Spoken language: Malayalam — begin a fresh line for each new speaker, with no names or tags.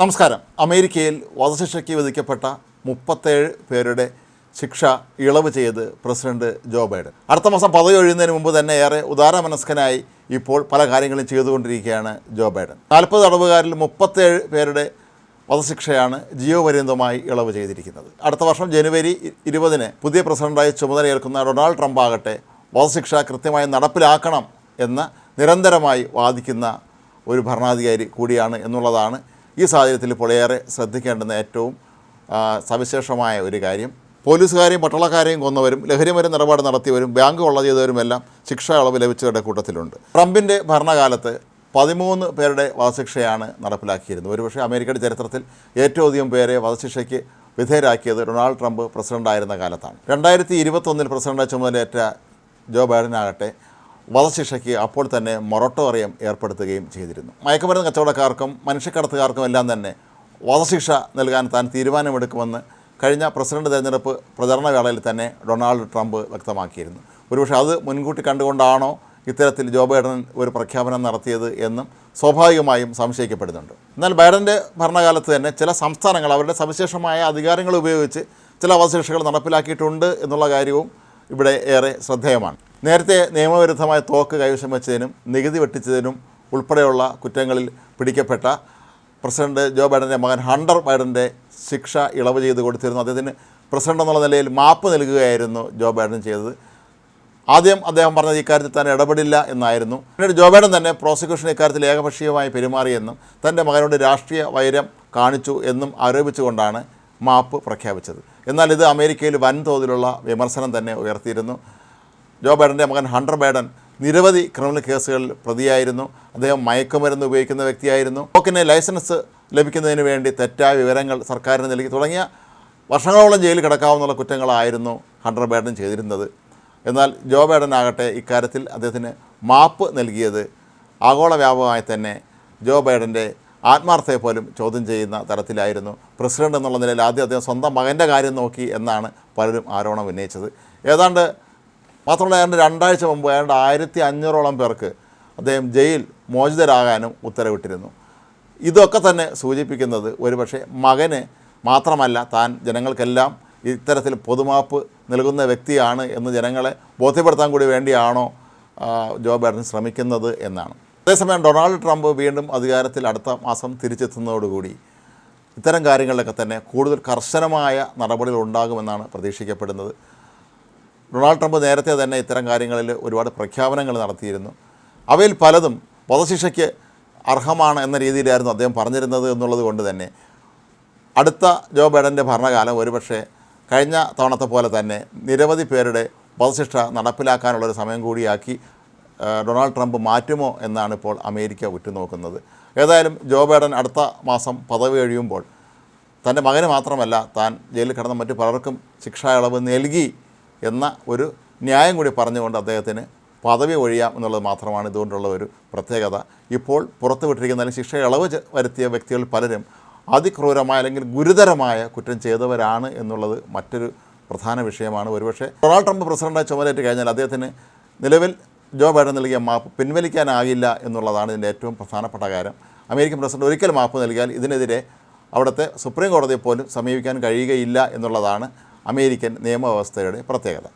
നമസ്കാരം. അമേരിക്കയിൽ വധശിക്ഷയ്ക്ക് വിധിക്കപ്പെട്ട മുപ്പത്തേഴ് പേരുടെ ശിക്ഷ ഇളവ് ചെയ്ത് പ്രസിഡന്റ് ജോ ബൈഡൻ. അടുത്ത മാസം പദവി ഒഴിയുന്നതിന് മുമ്പ് തന്നെ ഏറെ ഉദാരമനസ്കനായി ഇപ്പോൾ പല കാര്യങ്ങളും ചെയ്തുകൊണ്ടിരിക്കുകയാണ് ജോ ബൈഡൻ. നാൽപ്പത് തടവുകാരിൽ മുപ്പത്തേഴ് പേരുടെ വധശിക്ഷയാണ് ജിയോ പര്യന്തമായി ഇളവ് ചെയ്തിരിക്കുന്നത്. അടുത്ത വർഷം ജനുവരി ഇരുപതിന് പുതിയ പ്രസിഡന്റായി ചുമതലയേൽക്കുന്ന ഡൊണാൾഡ് ട്രംപ് ആകട്ടെ വധശിക്ഷ കൃത്യമായി നടപ്പിലാക്കണം എന്ന് നിരന്തരമായി വാദിക്കുന്ന ഒരു ഭരണാധികാരി കൂടിയാണ് എന്നുള്ളതാണ് ഈ സാഹചര്യത്തിൽ ഇപ്പോൾ ഏറെ ശ്രദ്ധിക്കേണ്ടുന്ന ഏറ്റവും സവിശേഷമായ ഒരു കാര്യം. പോലീസുകാരെയും പട്ടാളക്കാരെയും കൊന്നവരും ലഹരിമരുന്ന് നിലപാട് നടത്തിയവരും ബാങ്ക് കൊള്ള ചെയ്തവരുമെല്ലാം ശിക്ഷ അളവ് ലഭിച്ചവരുടെ കൂട്ടത്തിലുണ്ട്. ട്രംപിന്റെ ഭരണകാലത്ത് പതിമൂന്ന് പേരുടെ വധശിക്ഷയാണ് നടപ്പിലാക്കിയിരുന്നത്. ഒരുപക്ഷെ അമേരിക്കയുടെ ചരിത്രത്തിൽ ഏറ്റവും അധികം പേരെ വധശിക്ഷയ്ക്ക് വിധേയരാക്കിയത് ഡൊണാൾഡ് ട്രംപ് പ്രസിഡന്റായിരുന്ന കാലത്താണ്. രണ്ടായിരത്തി ഇരുപത്തൊന്നിൽ പ്രസിഡന്റ് ചുമതലയേറ്റ ജോ ബൈഡനാകട്ടെ വധശിക്ഷയ്ക്ക് അപ്പോൾ തന്നെ മൊറട്ടോറിയം ഏർപ്പെടുത്തുകയും ചെയ്തിരുന്നു. മയക്കുമരുന്ന് കച്ചവടക്കാർക്കും മനുഷ്യക്കടത്തുകാർക്കും എല്ലാം തന്നെ വധശിക്ഷ നൽകാൻ താൻ തീരുമാനമെടുക്കുമെന്ന് കഴിഞ്ഞ പ്രസിഡന്റ് തെരഞ്ഞെടുപ്പ് പ്രചരണ വേളയിൽ തന്നെ ഡൊണാൾഡ് ട്രംപ് വ്യക്തമാക്കിയിരുന്നു. ഒരുപക്ഷെ അത് മുൻകൂട്ടി കണ്ടുകൊണ്ടാണോ ഇത്തരത്തിൽ ജോ ബൈഡൻ ഒരു പ്രഖ്യാപനം നടത്തിയത് എന്നും സ്വാഭാവികമായും സംശയിക്കപ്പെടുന്നുണ്ട്. എന്നാൽ ബൈഡന്റെ ഭരണകാലത്ത് തന്നെ ചില സംസ്ഥാനങ്ങൾ അവരുടെ സവിശേഷമായ അധികാരങ്ങൾ ഉപയോഗിച്ച് ചില വധശിക്ഷകൾ നടപ്പിലാക്കിയിട്ടുണ്ട് എന്നുള്ള കാര്യവും ഇവിടെ ഏറെ ശ്രദ്ധേയമാണ്. നേരത്തെ നിയമവിരുദ്ധമായ തോക്ക് കൈവശം വെച്ചതിനും നികുതി വെട്ടിച്ചതിനും ഉൾപ്പെടെയുള്ള കുറ്റങ്ങളിൽ പിടിക്കപ്പെട്ട പ്രസിഡന്റ് ജോ ബൈഡന്റെ മകൻ ഹണ്ടർ ബൈഡന്റെ ശിക്ഷ ഇളവ് ചെയ്ത് കൊടുത്തിരുന്നു. അദ്ദേഹത്തിന് പ്രസിഡന്റ് എന്നുള്ള നിലയിൽ മാപ്പ് നൽകുകയായിരുന്നു ജോ ബൈഡൻ ചെയ്തത്. ആദ്യം അദ്ദേഹം പറഞ്ഞത് ഇക്കാര്യത്തിൽ താൻ ഇടപെടില്ല എന്നായിരുന്നു. പിന്നീട് ജോ ബൈഡൻ തന്നെ പ്രോസിക്യൂഷൻ ഇക്കാര്യത്തിൽ ഏകപക്ഷീയമായി പെരുമാറിയെന്നും തന്റെ മകനോട് രാഷ്ട്രീയ വൈരം കാണിച്ചു എന്നും ആരോപിച്ചുകൊണ്ടാണ് മാപ്പ് പ്രഖ്യാപിച്ചത്. എന്നാൽ ഇത് അമേരിക്കയിൽ വൻതോതിലുള്ള വിമർശനം തന്നെ ഉയർത്തിയിരുന്നു. ജോ ബൈഡന്റെ മകൻ ഹണ്ടർ ബൈഡൻ നിരവധി ക്രിമിനൽ കേസുകളിൽ പ്രതിയായിരുന്നു. അദ്ദേഹം മയക്കുമരുന്ന് ഉപയോഗിക്കുന്ന വ്യക്തിയായിരുന്നു. തോക്കിന് ലൈസൻസ് ലഭിക്കുന്നതിന് വേണ്ടി തെറ്റായ വിവരങ്ങൾ സർക്കാരിന് നൽകി. തുടങ്ങിയ വർഷങ്ങളോളം ജയിലിൽ കിടക്കാവുന്ന കുറ്റങ്ങളായിരുന്നു ഹണ്ടർ ബൈഡൻ ചെയ്തിരുന്നത്. എന്നാൽ ജോ ബൈഡൻ ആകട്ടെ ഇക്കാര്യത്തിൽ അദ്ദേഹത്തിന് മാപ്പ് നൽകിയത് ആഗോള വ്യാപകമായി തന്നെ ജോ ബൈഡന്റെ ആത്മാർത്ഥയെ പോലും ചോദ്യം ചെയ്യുന്ന തരത്തിലായിരുന്നു. പ്രസിഡന്റ് എന്നുള്ള നിലയിൽ ആദ്യം അദ്ദേഹം സ്വന്തം മകന്റെ കാര്യം നോക്കി എന്നാണ് പലരും ആരോപണം ഉന്നയിച്ചത്. ഏതാണ്ട് മാത്രമല്ല ഏതാണ്ട് രണ്ടാഴ്ച മുമ്പ് ഏതാണ്ട് ആയിരത്തി അഞ്ഞൂറോളം പേർക്ക് അദ്ദേഹം ജയിൽ മോചിതരാകാനും ഉത്തരവിട്ടിരുന്നു. ഇതൊക്കെ തന്നെ സൂചിപ്പിക്കുന്നത് ഒരുപക്ഷെ മകന് മാത്രമല്ല താൻ ജനങ്ങൾക്കെല്ലാം ഇത്തരത്തിൽ പൊതുമാപ്പ് നൽകുന്ന വ്യക്തിയാണ് എന്ന് ജനങ്ങളെ ബോധ്യപ്പെടുത്താൻ കൂടി വേണ്ടിയാണോ ജോ ബൈഡൻ ശ്രമിക്കുന്നത് എന്നാണ്. അതേസമയം ഡൊണാൾഡ് ട്രംപ് വീണ്ടും അധികാരത്തിൽ അടുത്ത മാസം തിരിച്ചെത്തുന്നതോടുകൂടി ഇത്തരം കാര്യങ്ങളിലൊക്കെ തന്നെ കൂടുതൽ കർശനമായ നടപടികൾ ഉണ്ടാകുമെന്നാണ് പ്രതീക്ഷിക്കപ്പെടുന്നത്. ഡൊണാൾഡ് ട്രംപ് നേരത്തെ തന്നെ ഇത്തരം കാര്യങ്ങളിൽ ഒരുപാട് പ്രഖ്യാപനങ്ങൾ നടത്തിയിരുന്നു. അവയിൽ പലതും വധശിക്ഷയ്ക്ക് അർഹമാണ് എന്ന രീതിയിലായിരുന്നു അദ്ദേഹം പറഞ്ഞിരുന്നത് എന്നുള്ളത് കൊണ്ട് തന്നെ. അടുത്ത ജോ ബൈഡന്റെ ഭരണകാലം ഒരുപക്ഷെ കഴിഞ്ഞ തവണത്തെ പോലെ തന്നെ നിരവധി പേരുടെ വധശിക്ഷ നടപ്പിലാക്കാനുള്ളൊരു സമയം കൂടിയാക്കി ഡൊണാൾഡ് ട്രംപ് മാറ്റുമോ എന്നാണ് ഇപ്പോൾ അമേരിക്ക ഉറ്റുനോക്കുന്നത്. ഏതായാലും ജോ ബൈഡൻ അടുത്ത മാസം പദവി കഴിയുമ്പോൾ തന്റെ മകന് മാത്രമല്ല താൻ ജയിലിൽ കിടന്ന മറ്റു പലർക്കും ശിക്ഷാ ഇളവ് നൽകി എന്ന ഒരു ന്യായം കൂടി പറഞ്ഞുകൊണ്ട് അദ്ദേഹത്തിന് പദവി ഒഴിയാം എന്നുള്ളത് മാത്രമാണ് ഇതുകൊണ്ടുള്ള ഒരു പ്രത്യേകത. ഇപ്പോൾ പുറത്തുവിട്ടിരിക്കുന്ന അല്ലെങ്കിൽ ശിക്ഷ ഇളവ് വരുത്തിയ വ്യക്തികൾ പലരും അതിക്രൂരമായ അല്ലെങ്കിൽ ഗുരുതരമായ കുറ്റം ചെയ്തവരാണ് എന്നുള്ളത് മറ്റൊരു പ്രധാന വിഷയമാണ്. ഒരുപക്ഷെ ഡൊണാൾഡ് ട്രംപ് പ്രസിഡന്റായി ചുമതലയേറ്റ് കഴിഞ്ഞാൽ അദ്ദേഹത്തിന് നിലവിൽ ജോ ബൈഡൻ നൽകിയ മാപ്പ് പിൻവലിക്കാനാകില്ല എന്നുള്ളതാണ് ഇതിന്റെ ഏറ്റവും പ്രധാനപ്പെട്ട കാര്യം. അമേരിക്കൻ പ്രസിഡന്റ് ഒരിക്കൽ മാപ്പ് നൽകിയാൽ ഇതിനെതിരെ അവിടുത്തെ സുപ്രീം കോടതിയെ പോലും സമീപിക്കാൻ കഴിയുകയില്ല എന്നുള്ളതാണ് അമേരിക്കൻ നിയമവ്യവസ്ഥയുടെ പ്രത്യേകത.